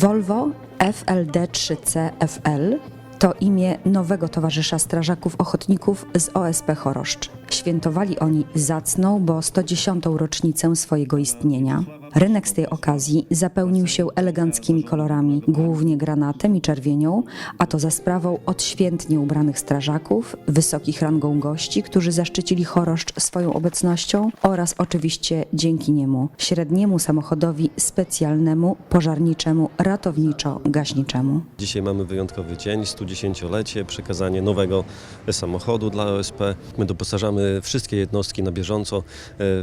Volvo FLD3C-FL to imię nowego towarzysza strażaków ochotników z OSP Choroszcz. Świętowali oni zacną, bo 110. rocznicę swojego istnienia. Rynek z tej okazji zapełnił się eleganckimi kolorami, głównie granatem i czerwienią, a to za sprawą odświętnie ubranych strażaków, wysokich rangą gości, którzy zaszczycili Choroszcz swoją obecnością oraz oczywiście dzięki niemu, średniemu samochodowi specjalnemu, pożarniczemu, ratowniczo-gaśniczemu. Dzisiaj mamy wyjątkowy dzień, 110-lecie, przekazanie nowego samochodu dla OSP. My doposażamy wszystkie jednostki na bieżąco e,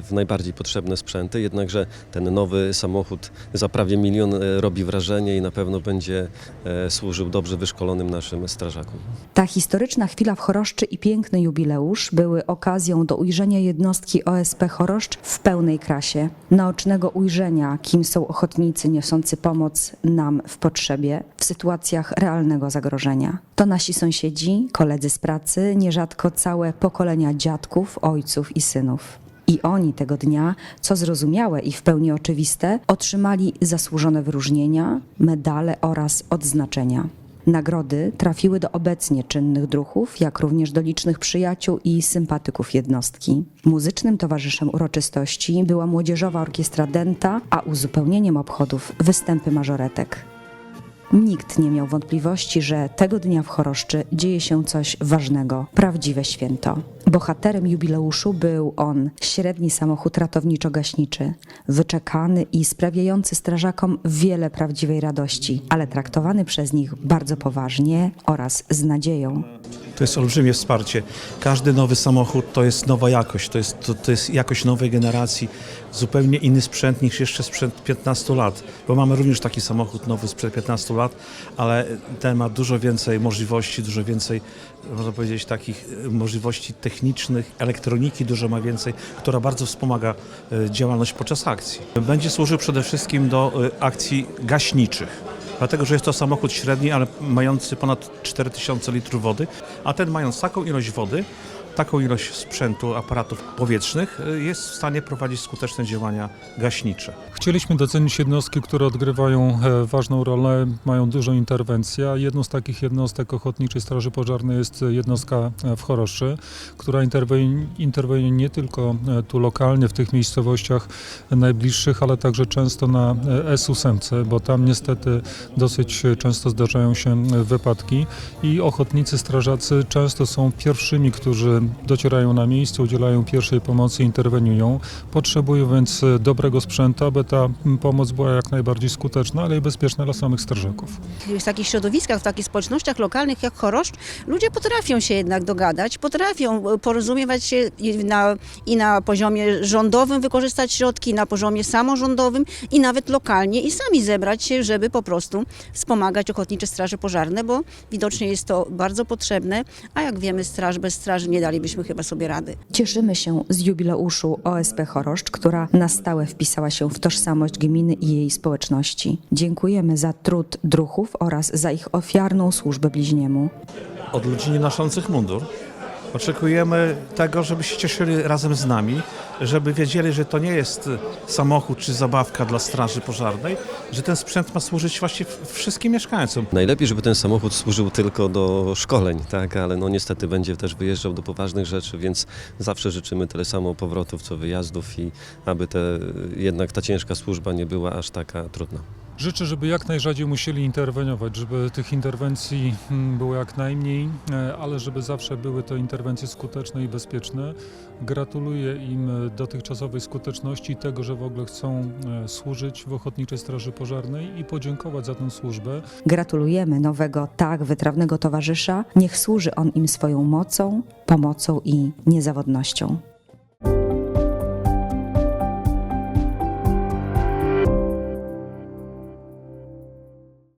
w najbardziej potrzebne sprzęty, jednakże ten nowy samochód za prawie milion e, robi wrażenie i na pewno będzie e, służył dobrze wyszkolonym naszym strażakom. Ta historyczna chwila w Choroszczy i piękny jubileusz były okazją do ujrzenia jednostki OSP Choroszcz w pełnej krasie, naocznego ujrzenia, kim są ochotnicy niosący pomoc nam w potrzebie w sytuacjach realnego zagrożenia. To nasi sąsiedzi, koledzy z pracy, nierzadko całe pokolenia dziadków, ojców i synów. I oni tego dnia, co zrozumiałe i w pełni oczywiste, otrzymali zasłużone wyróżnienia, medale oraz odznaczenia. Nagrody trafiły do obecnie czynnych druhów, jak również do licznych przyjaciół i sympatyków jednostki. Muzycznym towarzyszem uroczystości była Młodzieżowa Orkiestra Denta, a uzupełnieniem obchodów występy mażoretek. Nikt nie miał wątpliwości, że tego dnia w Choroszczy dzieje się coś ważnego, prawdziwe święto. Bohaterem jubileuszu był on, średni samochód ratowniczo-gaśniczy, wyczekany i sprawiający strażakom wiele prawdziwej radości, ale traktowany przez nich bardzo poważnie oraz z nadzieją. To jest olbrzymie wsparcie. Każdy nowy samochód to jest nowa jakość, to jest, to, to jest jakość nowej generacji, zupełnie inny sprzęt niż jeszcze sprzęt 15 lat, bo mamy również taki samochód nowy sprzed 15 lat, ale ten ma dużo więcej możliwości, dużo więcej, można powiedzieć, takich e, możliwości technicznych, elektroniki dużo ma więcej, która bardzo wspomaga e, działalność podczas akcji. Będzie służył przede wszystkim do e, akcji gaśniczych. Dlatego, że jest to samochód średni, ale mający ponad 4000 litrów wody, a ten mając taką ilość wody, taką ilość sprzętu, aparatów powietrznych, y, jest w stanie prowadzić skuteczne działania gaśnicze. Chcieliśmy docenić jednostki, które odgrywają e, ważną rolę, mają dużą interwencję. Jedną z takich jednostek Ochotniczej Straży Pożarnej jest jednostka e, w Choroszczy, która interweniuje, nie tylko e, tu lokalnie, w tych miejscowościach najbliższych, ale także często na e, S8, bo tam niestety dosyć często zdarzają się wypadki i ochotnicy strażacy często są pierwszymi, którzy docierają na miejsce, udzielają pierwszej pomocy, interweniują. Potrzebują więc e, dobrego sprzętu, aby ta pomoc była jak najbardziej skuteczna, ale i bezpieczna dla samych strażaków. w takich środowiskach, w takich społecznościach lokalnych jak Choroszcz, ludzie potrafią się jednak dogadać, potrafią e, porozumiewać się i na, i na poziomie rządowym wykorzystać środki, na poziomie samorządowym i nawet lokalnie i sami zebrać się, żeby po prostu wspomagać Ochotnicze Straże Pożarne, bo widocznie jest to bardzo potrzebne, a jak wiemy straż bez straży nie dalibyśmy chyba sobie rady. Cieszymy się z jubileuszu OSP Choroszcz, która na stałe wpisała się w tożsamość gminy i jej społeczności. Dziękujemy za trud druhów oraz za ich ofiarną służbę bliźniemu. Od ludzi nie noszących mundur oczekujemy tego, żeby się cieszyli razem z nami, żeby wiedzieli, że to nie jest samochód czy zabawka dla straży pożarnej, że ten sprzęt ma służyć właśnie wszystkim mieszkańcom. Najlepiej, żeby ten samochód służył tylko do szkoleń, tak, ale no niestety będzie też wyjeżdżał do poważnych rzeczy, więc zawsze życzymy tyle samo powrotów co wyjazdów i aby te, jednak ta ciężka służba nie była aż taka trudna. Życzę, żeby jak najrzadziej musieli interweniować, żeby tych interwencji mm, było jak najmniej, e, ale żeby zawsze były to interwencje skuteczne i bezpieczne. Gratuluję im e, dotychczasowej skuteczności i tego, że w ogóle chcą e, służyć w Ochotniczej Straży Pożarnej i podziękować za tę służbę. Gratulujemy nowego, tak wytrawnego towarzysza. Niech służy on im swoją mocą, pomocą i niezawodnością.